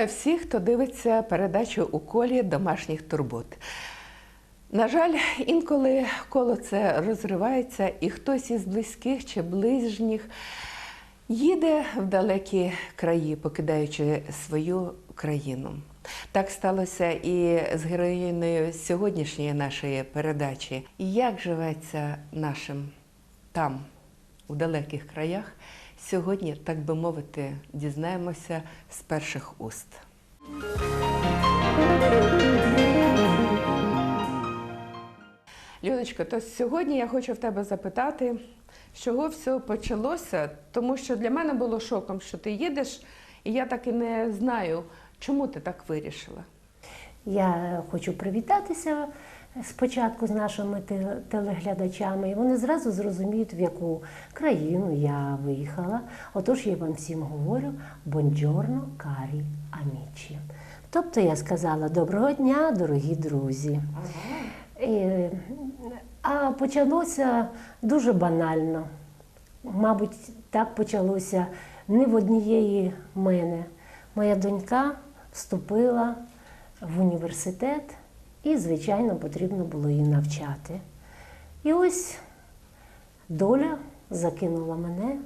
Вітаю всіх, хто дивиться передачу у колі домашніх турбот. На жаль, інколи коло це розривається, і хтось із близьких чи ближніх їде в далекі краї, покидаючи свою країну. Так сталося і з героїною сьогоднішньої нашої передачі. Як живеться нашим там, у далеких краях, сьогодні, так би мовити, дізнаємося з перших уст. Людочко, то сьогодні я хочу в тебе запитати, з чого все почалося, тому що для мене було шоком, що ти їдеш, і я так і не знаю, чому ти так вирішила. Я хочу привітатися спочатку з нашими телеглядачами, і вони зразу зрозуміють, в яку країну я виїхала. Отож я вам всім говорю бонджорно, карі, амічі. Тобто я сказала доброго дня, дорогі друзі. І, а почалося дуже банально. Мабуть, так почалося не в однієї мене. Моя донька вступила в університет, і, звичайно, потрібно було її навчати. І ось доля закинула мене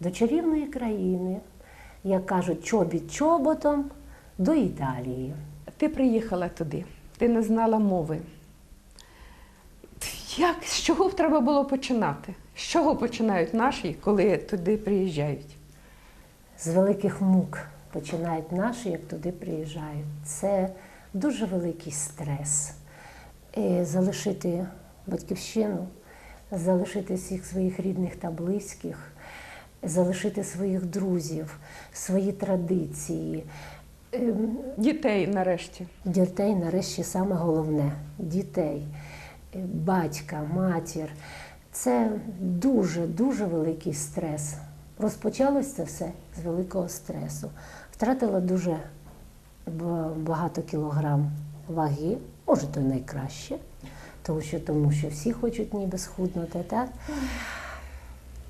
до чарівної країни, як кажуть, чобіт чоботом до Італії. Ти приїхала туди, ти не знала мови. Як, з чого б треба було починати? З чого починають наші, коли туди приїжджають? з великих мук починають наші, як туди приїжджають. Це дуже великий стрес. Залишити батьківщину, залишити всіх своїх рідних та близьких, залишити своїх друзів, свої традиції. Ем, Дітей нарешті. Дітей нарешті саме головне дітей, е, батька, матір. Це дуже дуже великий стрес. Розпочалось це все з великого стресу. Втратила дуже багато кілограм ваги, може, то найкраще, тому що, тому що всі хочуть ніби схуднути, так?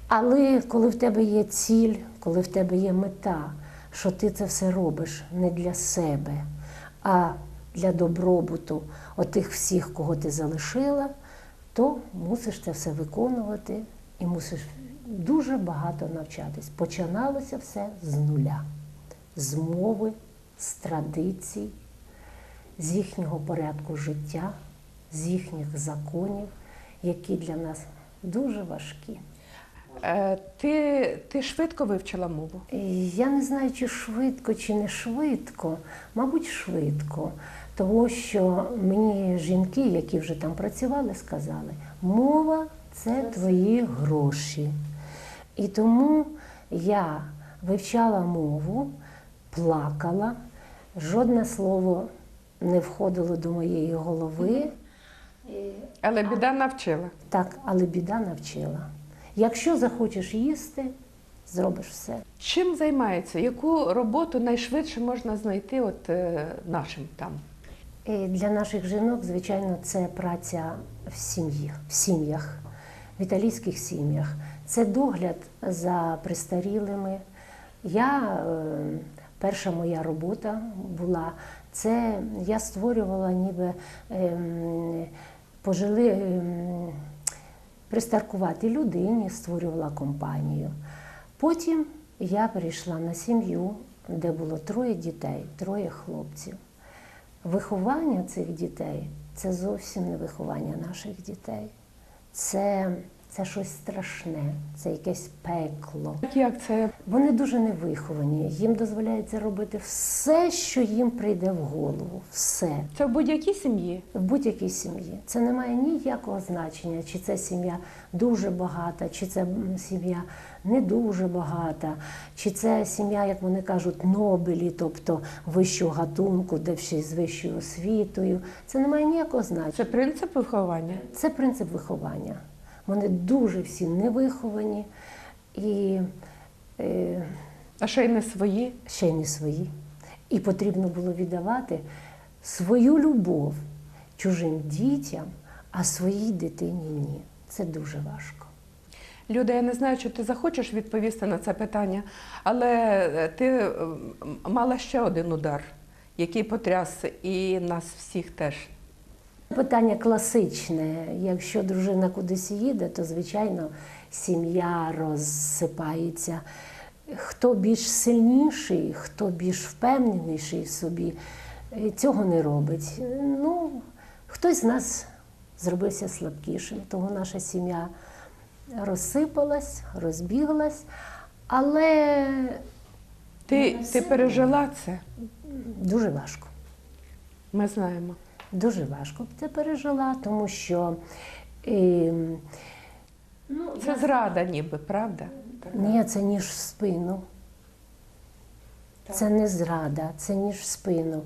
Але коли в тебе є ціль, коли в тебе є мета, що ти це все робиш не для себе, а для добробуту отих всіх, кого ти залишила, то мусиш це все виконувати і мусиш дуже багато навчатись. Починалося все з нуля, з мови, з традицій, з їхнього порядку життя, з їхніх законів, які для нас дуже важкі. Е, ти, ти швидко вивчила мову? Я не знаю, чи швидко, чи не швидко, мабуть, швидко. Тому що мені жінки, які вже там працювали, сказали, мова це твої гроші. І тому я вивчала мову, плакала, жодне слово не входило до моєї голови. Але біда навчила. Так, але біда навчила. Якщо захочеш їсти, зробиш все. Чим займається? Яку роботу найшвидше можна знайти от, е, нашим там? І для наших жінок, звичайно, це праця в сім'ї, в сім'ях, в італійських сім'ях. Це догляд за престарілими. Я, е, перша моя робота була, це я створювала ніби ем, пожили ем, пристаркувати людині, створювала компанію. Потім я перейшла на сім'ю, де було троє дітей, троє хлопців. Виховання цих дітей це зовсім не виховання наших дітей. Це, це щось страшне, це якесь пекло. Як це? Вони дуже невиховані. Їм дозволяється робити все, що їм прийде в голову. Все Це в будь-якій сім'ї? в будь-якій сім'ї. Це не має ніякого значення, чи це сім'я дуже багата, чи це сім'я не дуже багата, чи це сім'я, як вони кажуть, нобелі, тобто вищого гатунку, де й з вищою освітою. Це не має ніякого значення. Це принцип виховання. Це принцип виховання. Вони дуже всі невиховані і е, А ще й не свої. ще й не свої. І потрібно було віддавати свою любов чужим дітям, а своїй дитині ні. Це дуже важко. Люда, я не знаю, чи ти захочеш відповісти на це питання, але е, ти мала ще один удар, який потряс і нас всіх теж. Питання класичне. Якщо дружина кудись їде, то звичайно сім'я розсипається. Хто більш сильніший, хто більш впевненіший в собі, е, цього не робить. Ну, хтось з нас зробився слабкішим, тому наша сім'я розсипалась, розбіглась, але Ти, ти пережила це, дуже важко. ми знаємо. Дуже важко це пережила, тому що е, Це зрада ніби, правда? ні, це ніж в спину. Це не зрада, це ніж в спину.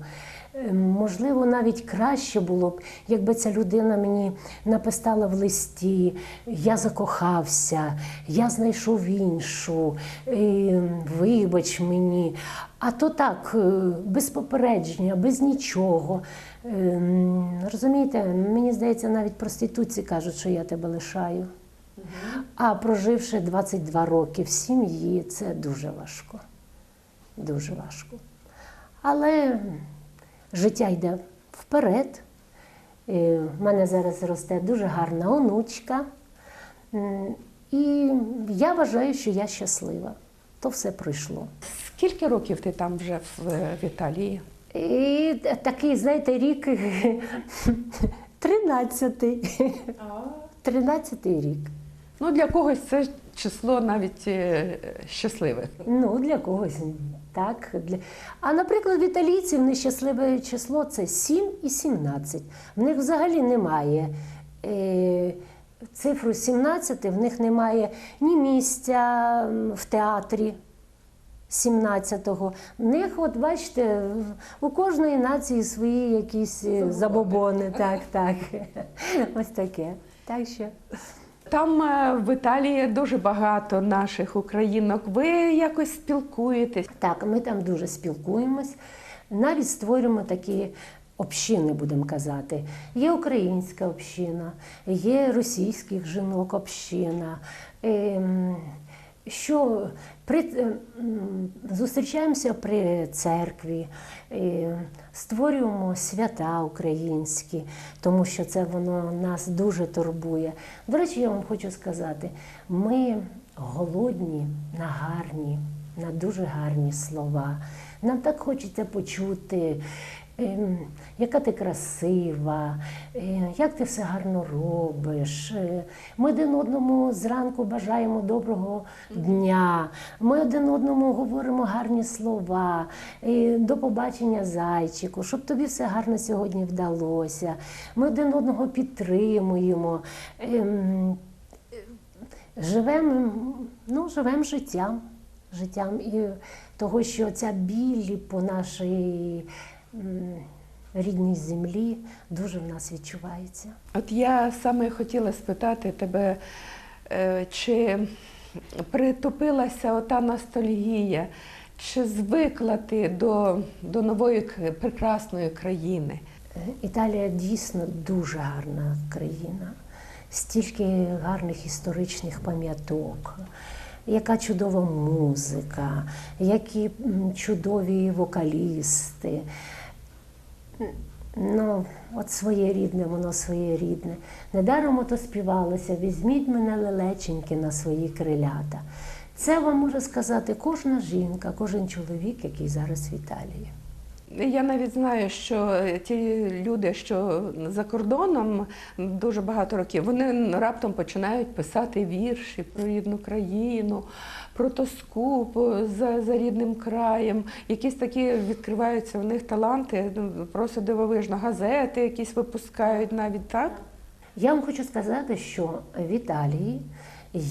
Е, Можливо, навіть краще було б, якби ця людина мені написала в листі, я закохався, я знайшов іншу, е, вибач мені. А то так, е, без попередження, без нічого. Розумієте, мені здається, навіть проституції кажуть, що я тебе лишаю. А проживши 22 роки в сім'ї, це дуже важко. Дуже важко. Але життя йде вперед. І в мене зараз росте дуже гарна онучка. І я вважаю, що я щаслива. То все пройшло. Скільки років ти там вже в, в Італії? І такий, знаєте, рік 13-й. 13-й рік. Ну, для когось це число навіть е, щасливе. Ну, для когось так. Для... А, наприклад, в італійців нещасливе число це 7 і 17. В них взагалі немає е, цифру 17, в них немає ні місця в театрі. 17-го. В них, от бачите, у кожної нації свої якісь е, забобони. Так, так. Ось таке. Так що. Там е, в Італії дуже багато наших українок. Ви якось спілкуєтесь. Так, ми там дуже спілкуємось, навіть створюємо такі общини, будемо казати. Є українська община, є російських жінок община. Що при, ем, зустрічаємося при церкві, е, створюємо свята українські, тому що це воно нас дуже турбує. До речі, я вам хочу сказати, ми голодні на гарні, на дуже гарні слова. Нам так хочеться почути, яка ти красива, е, як ти все гарно робиш. Е, Ми один одному зранку бажаємо доброго дня. Ми один одному говоримо гарні слова. е, До побачення, зайчику, щоб тобі все гарно сьогодні вдалося. Ми один одного підтримуємо. Ем, живемо ну, живем життям. життям і того, що ця біль по нашій рідній землі дуже в нас відчувається. От я саме хотіла спитати тебе, е, чи притупилася ота ностальгія, чи звикла ти до, до нової прекрасної країни? Е, Італія дійсно дуже гарна країна, стільки гарних історичних пам'яток, яка чудова музика, які чудові вокалісти. Ну, от своє рідне, воно своє рідне. Недаром ото співалося Візьміть мене лелеченьки на свої крилята. Це вам може сказати кожна жінка, кожен чоловік, який зараз в Італії. Я навіть знаю, що ті люди, що за кордоном дуже багато років, вони раптом починають писати вірші про рідну країну, про тоску за, за рідним краєм. Якісь такі відкриваються в них таланти, ну, просто дивовижно. Газети якісь випускають навіть так. Я вам хочу сказати, що в Італії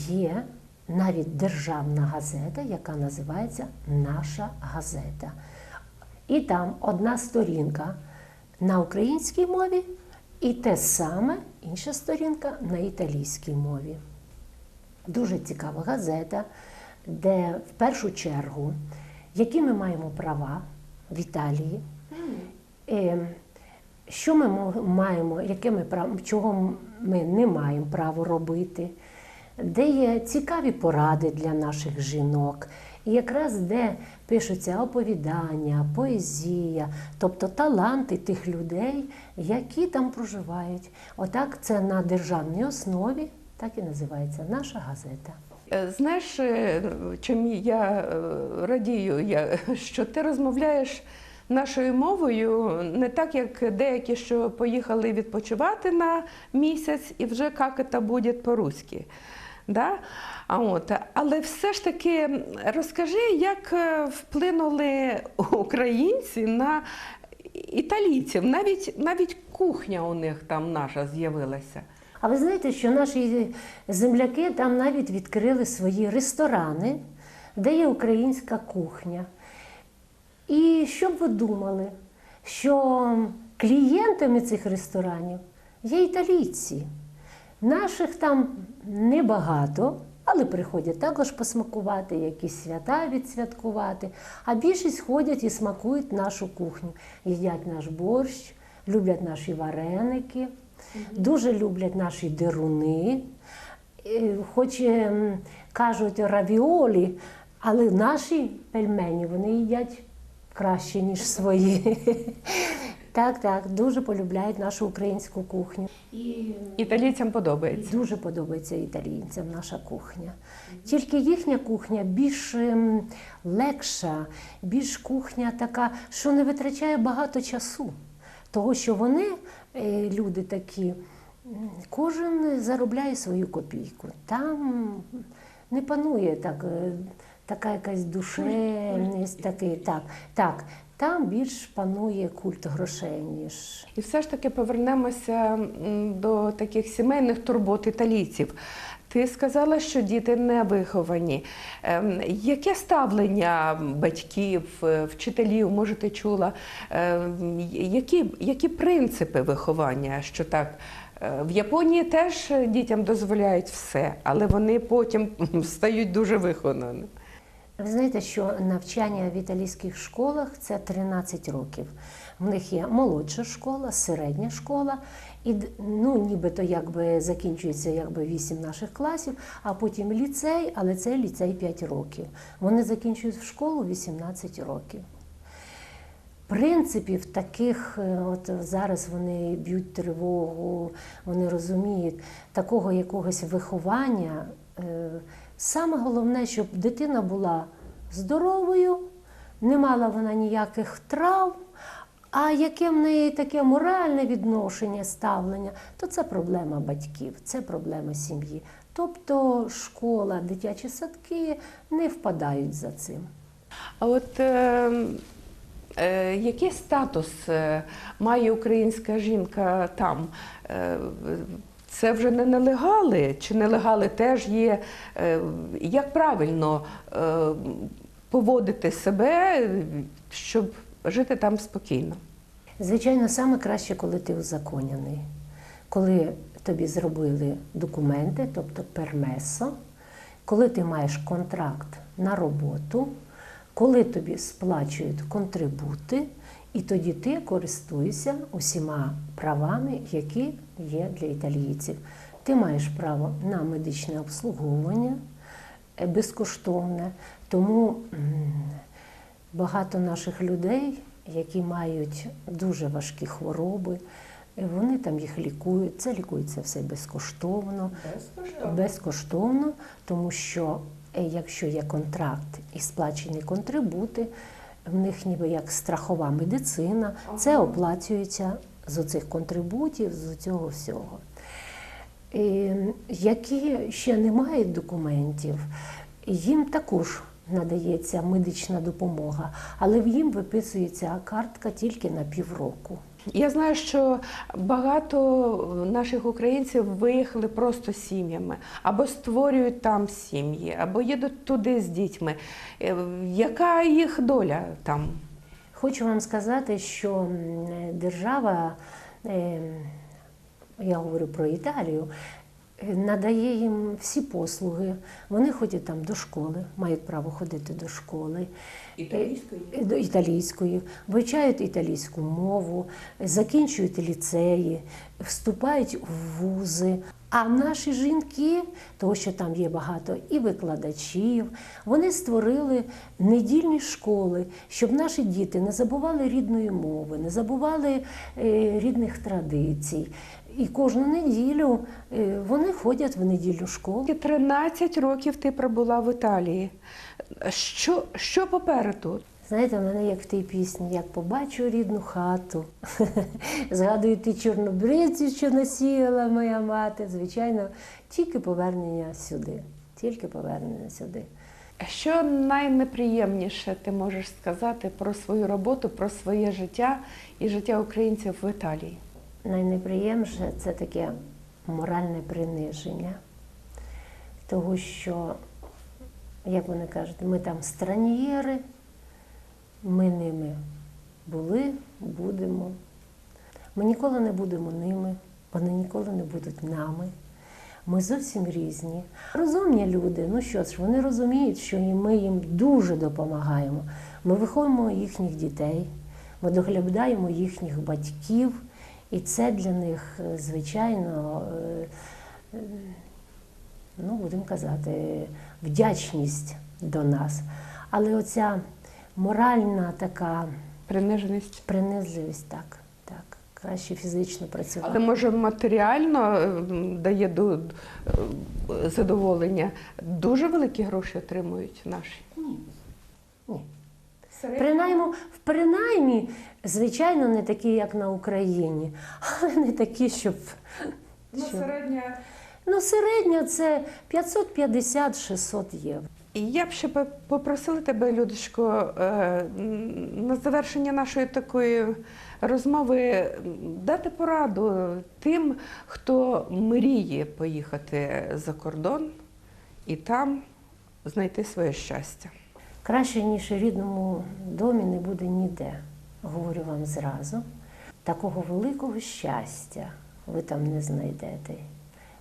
є навіть державна газета, яка називається Наша газета. І там одна сторінка на українській мові, і те саме інша сторінка на італійській мові. Дуже цікава газета, де в першу чергу, які ми маємо права в Італії, Е, що ми маємо, яке ми право, чого ми не маємо права робити. де є цікаві поради для наших жінок, і якраз де пишуться оповідання, поезія, тобто таланти тих людей, які там проживають. Отак це на державній основі, так і називається наша газета. Е, Знаєш, е, чим я е, радію, що ти розмовляєш нашою мовою не так, як деякі, що поїхали відпочивати на місяць і вже як це буде по-руськи. Да? А от, але все ж таки розкажи, як е, вплинули українці на італійців, навіть, навіть кухня у них там наша з'явилася. А ви знаєте, що наші земляки там навіть відкрили свої ресторани, де є українська кухня. І що б ви думали, що клієнтами цих ресторанів є італійці. Наших там небагато, але приходять також посмакувати, якісь свята відсвяткувати. А більшість ходять і смакують нашу кухню. Їдять наш борщ, люблять наші вареники, дуже люблять наші деруни. Е, Хоч ем, кажуть равіолі, але наші пельмені вони їдять краще, ніж свої. Так, так, дуже полюбляють нашу українську кухню. І Італійцям подобається. Дуже подобається італійцям наша кухня. Тільки їхня кухня більш ем, легша, більш кухня така, що не витрачає багато часу. Того, що вони, е, люди такі, кожен заробляє свою копійку. Там не панує так, е, така якась душевність, такий, так, так. Там більш панує культ грошей, ніж І все ж таки повернемося до таких сімейних турбот італійців. Ти сказала, що діти не виховані. Ем, Яке ставлення батьків, е, вчителів, може, ти чула? Ем, Які, які принципи виховання? Що так? е, В Японії теж дітям дозволяють все, але вони потім стають дуже вихованими. Ви знаєте, що навчання в італійських школах це 13 років. В них є молодша школа, середня школа, і ну, нібито якби закінчується якби 8 наших класів, а потім ліцей, але цей ліцей 5 років. Вони закінчують в школу 18 років. Принципів таких, е, от зараз вони б'ють тривогу, вони розуміють такого якогось виховання. Саме головне, щоб дитина була здоровою, не мала вона ніяких травм, а яке в неї таке моральне відношення, ставлення, то це проблема батьків, це проблема сім'ї. Тобто школа, дитячі садки не впадають за цим. А от е, е, який статус е, має українська жінка там? Е, це вже не нелегали, чи нелегали теж є? Е, як правильно е, поводити себе, щоб жити там спокійно? Звичайно, саме краще, коли ти узаконяний, коли тобі зробили документи, тобто пермесо, коли ти маєш контракт на роботу, коли тобі сплачують контрибути, і тоді ти користуєшся усіма правами, які є для італійців. Ти маєш право на медичне обслуговування е, безкоштовне, тому багато наших людей, які мають дуже важкі хвороби, е, вони там їх лікують. Це лікується все безкоштовно. Безкоштовно, тому що е, якщо є контракт і сплачені контрибути, в них ніби як страхова медицина, це оплачується з оцих контрибутів, з цього всього. І, які ще не мають документів, їм також надається медична допомога, але їм виписується картка тільки на півроку. Я знаю, що багато наших українців виїхали просто сім'ями, або створюють там сім'ї, або їдуть туди з дітьми. Е, Яка їх доля там? Хочу вам сказати, що держава, е, я говорю про Італію, надає їм всі послуги. Вони ходять там до школи, мають право ходити до школи. Італійської? Е, До італійської, вивчають італійську мову, закінчують ліцеї, вступають в вузи. А наші жінки, тому що там є багато і викладачів, вони створили недільні школи, щоб наші діти не забували рідної мови, не забували е, рідних традицій. І кожну неділю е, вони ходять в недільну школу. І 13 років ти пробула в Італії. Що, що попереду? Знаєте, в мене як в тій пісні, як побачу рідну хату, згадую ті чорнобривці, що насіяла моя мати. Звичайно, тільки повернення сюди. Тільки повернення сюди. Що найнеприємніше ти можеш сказати про свою роботу, про своє життя і життя українців в Італії? Найнеприємніше це таке моральне приниження, того, що, як вони кажуть, ми там странєри, ми ними були, будемо. Ми ніколи не будемо ними, вони ніколи не будуть нами. Ми зовсім різні. Розумні люди, ну що ж, вони розуміють, що і ми їм дуже допомагаємо. Ми виховуємо їхніх дітей, ми доглядаємо їхніх батьків, і це для них, е, звичайно, е, е, ну, будемо казати, вдячність до нас. Але оця моральна така Приниженість? принизливість, так, так, краще фізично працювати. Але може матеріально дає до, задоволення. Дуже великі гроші отримують наші. Ні. Ні. Принаймні, принаймні, звичайно, не такі, як на Україні, але не такі, щоб. Ну, щоб- середня. Ну, середня це 550-600 євро. І я б ще попросила тебе, Людочко, е, на завершення нашої такої розмови дати пораду тим, хто мріє поїхати за кордон і там знайти своє щастя. Краще, ніж у рідному домі, не буде ніде. Говорю вам зразу. Такого великого щастя ви там не знайдете.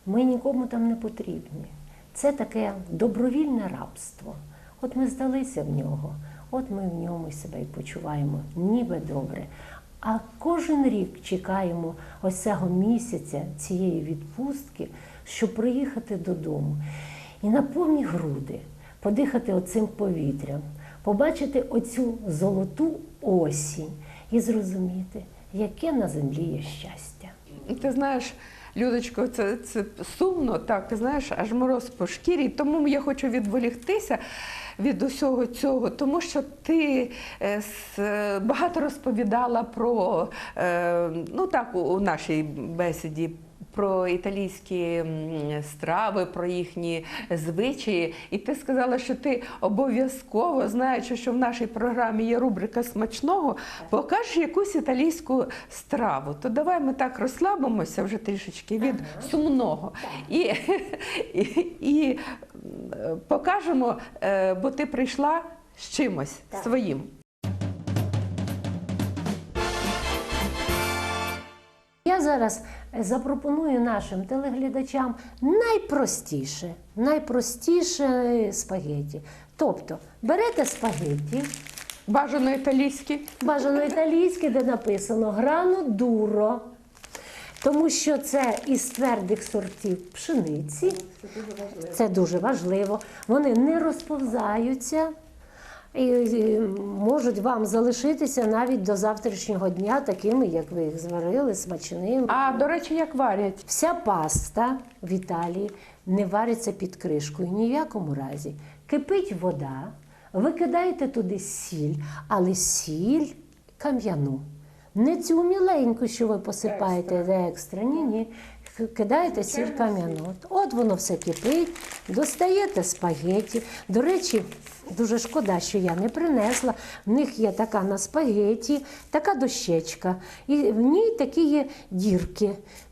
Ми нікому там не потрібні. Це таке добровільне рабство. От ми здалися в нього, от ми в ньому себе і почуваємо ніби добре. А кожен рік чекаємо ось цього місяця, цієї відпустки, щоб приїхати додому. І на повні груди подихати оцим повітрям, побачити оцю золоту осінь і зрозуміти, яке на землі є щастя. Ти знаєш, Людочко, це, це сумно, так, ти знаєш, аж мороз по шкірі. Тому я хочу відволіктися від усього цього, тому що ти е, е, багато розповідала про, е, ну так, у нашій бесіді. Про італійські страви, про їхні звичаї, і ти сказала, що ти обов'язково, знаючи, що в нашій програмі є рубрика смачного, покажеш якусь італійську страву. То давай ми так розслабимося вже трішечки від сумного і, і, і е, покажемо, е, бо ти прийшла з чимось Так. своїм. Я зараз запропоную нашим телеглядачам найпростіше, найпростіше спагеті. Тобто берете спагеті, Бажано італійські. бажано італійське, де написано грано дуро, тому що це із твердих сортів пшениці. Це дуже важливо. Вони не розповзаються і можуть вам залишитися навіть до завтрашнього дня, такими, як ви їх зварили, смачними. А до речі, як варять? Вся паста в Італії не вариться під кришкою ні в якому разі. Кипить вода, ви кидаєте туди сіль, але сіль кам'яну. Не цю міленьку, що ви посипаєте екстра, екстра ні, ні. Кидаєте сіль кам'яну. От воно все кипить, достаєте спагеті. До речі, дуже шкода, що я не принесла. В них є така на спагеті, така дощечка. І в ній такі є дірки.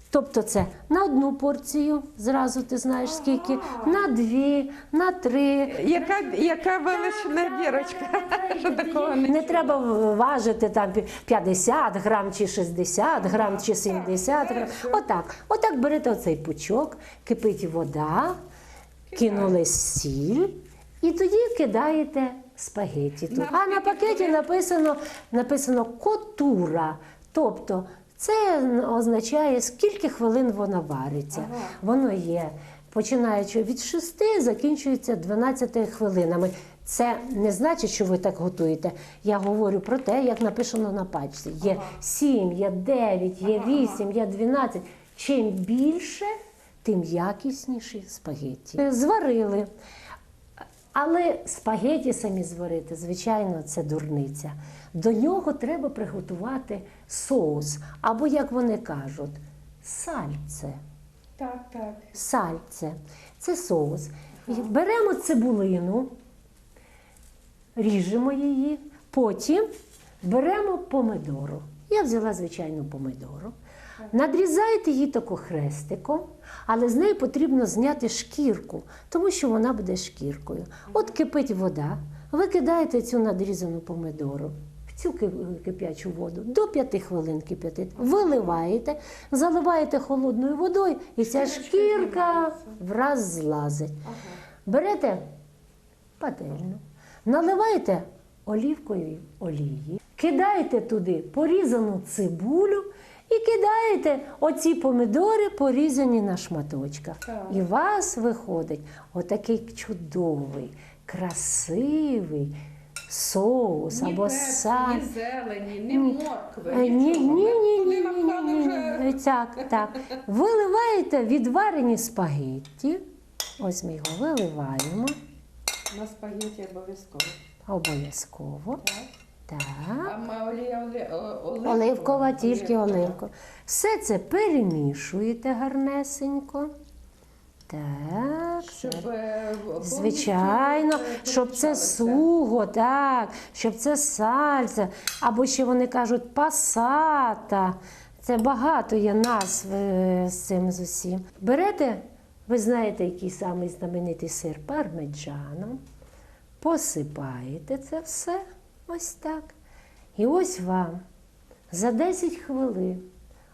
Тобто це на одну порцію, зразу ти знаєш скільки, на дві, на три. Яка, яка велична дірочка? Що такого не Не треба важити там 50 грам чи 60 грам чи 70 грам. Отак. Отак берете оцей пучок, кипить вода, кинули сіль і тоді кидаєте спагеті. Тут. А на пакеті написано, написано котура. Тобто Це означає, скільки хвилин вона вариться. Ага. Воно є, починаючи від 6, закінчується 12 хвилинами. Це не значить, що ви так готуєте. Я говорю про те, як написано на пачці. Є 7, є 9, є 8, є 12. Чим більше, тим якісніші спагетті. Зварили. Але спагеті самі зварити, звичайно, це дурниця. До нього треба приготувати соус, або, як вони кажуть, сальце. Так, так. Сальце. Це соус. Беремо цибулину, ріжемо її, потім беремо помидору. Я взяла звичайну помидору. Надрізаєте її тако хрестиком, але з неї потрібно зняти шкірку, тому що вона буде шкіркою. От кипить вода, ви кидаєте цю надрізану помидору в цю ки- кип'ячу воду до 5 хвилин кип'ятити, виливаєте, заливаєте холодною водою, і ця шкірка враз злазить. Берете пательню, наливаєте олівкової олії, кидаєте туди порізану цибулю і кидаєте оці помидори, порізані на шматочках. Так. І у вас виходить отакий чудовий, красивий соус або саль. ні зелені, ні моркви. Е, Ні, ні, ні, Туди ні, ні, напхали ні, вже. ні. Так, так. Виливаєте відварені спагетті. Ось ми його виливаємо На спагеті обов'язково. обов'язково. Так. А олія оле- оливкова? Оливкова, тільки Оливкова. Все це перемішуєте гарнесенько. Так. Щоб е, Звичайно, е, щоб це суго, так, щоб це сальце, або ще вони кажуть пасата. Це багато є назв е, з цим з усім. Берете, ви знаєте, який самий знаменитий сир пармеджаном, посипаєте це все ось так. І ось вам за 10 хвилин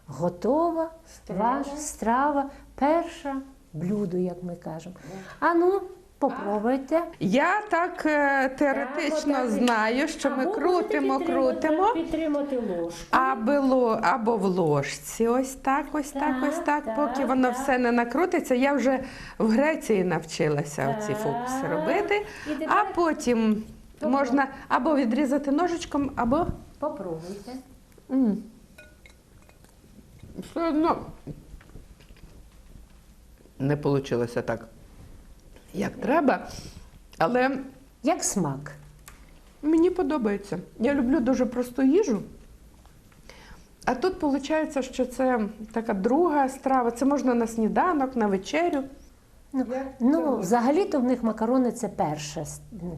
готова Страва. ваша страва, перша блюдо, як ми кажемо. А ну, попробуйте. Я так е, теоретично Так, знаю, що ми Або крутимо, крутимо. Підтримати ложку. Або, або в ложці, ось так, ось так, Так, ось так. так, Поки воно так. все не накрутиться. Я вже в Греції навчилася оці Так. фокуси робити. І тепер А потім Добре. можна або відрізати ножичком, або Попробуйте. М. Все одно не вийшло так, як треба. Але Як смак. мені подобається. Я люблю дуже просту їжу. А тут виходить, що це така друга страва. Це можна на сніданок, на вечерю. Ну, ну взагалі-то в них макарони це перше.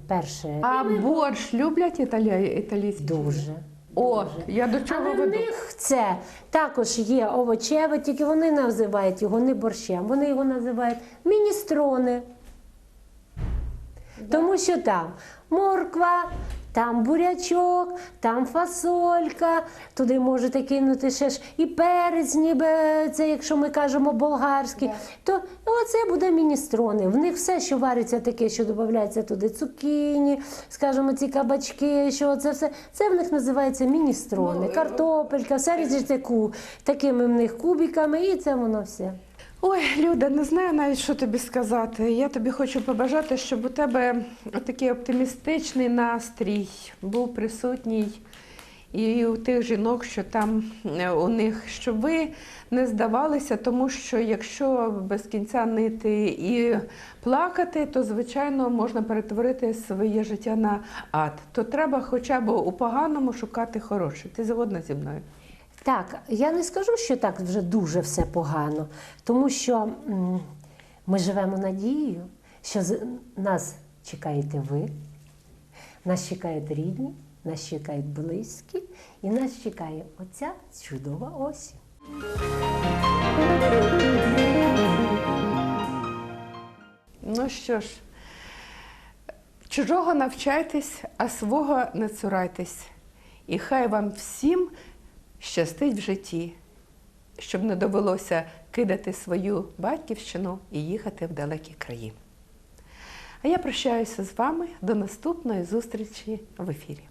перше. А борщ люблять італі... італійські? Дуже. О, дуже. я до чого Але в веду? них це також є овочеве, тільки вони називають його не борщем, вони його називають міністрони. Тому що там морква, там бурячок, там фасолька, туди можете кинути ще ж і перець, ніби це, якщо ми кажемо болгарський, то оце буде міністрони. В них все, що вариться таке, що додається туди цукіні, скажімо, ці кабачки, що це все, це в них називається міністрони, Ну, е, картопелька, все різається ку, такими в них кубиками, і це воно все. Ой, Люда, не знаю навіть, що тобі сказати. Я тобі хочу побажати, щоб у тебе такий оптимістичний настрій був присутній і у тих жінок, що там е, у них, щоб ви не здавалися, тому що якщо без кінця нити і плакати, то звичайно можна перетворити своє життя на ад. То треба хоча б у поганому шукати хороше. Ти згодна зі мною? Так, я не скажу, що так вже дуже все погано, тому що ми живемо надією, що нас чекаєте ви, нас чекають рідні, нас чекають близькі, і нас чекає оця чудова осінь. Ну що ж, чужого навчайтесь, а свого не цурайтесь. І хай вам всім щастить в житті, щоб не довелося кидати свою батьківщину і їхати в далекі краї. А я прощаюся з вами до наступної зустрічі в ефірі.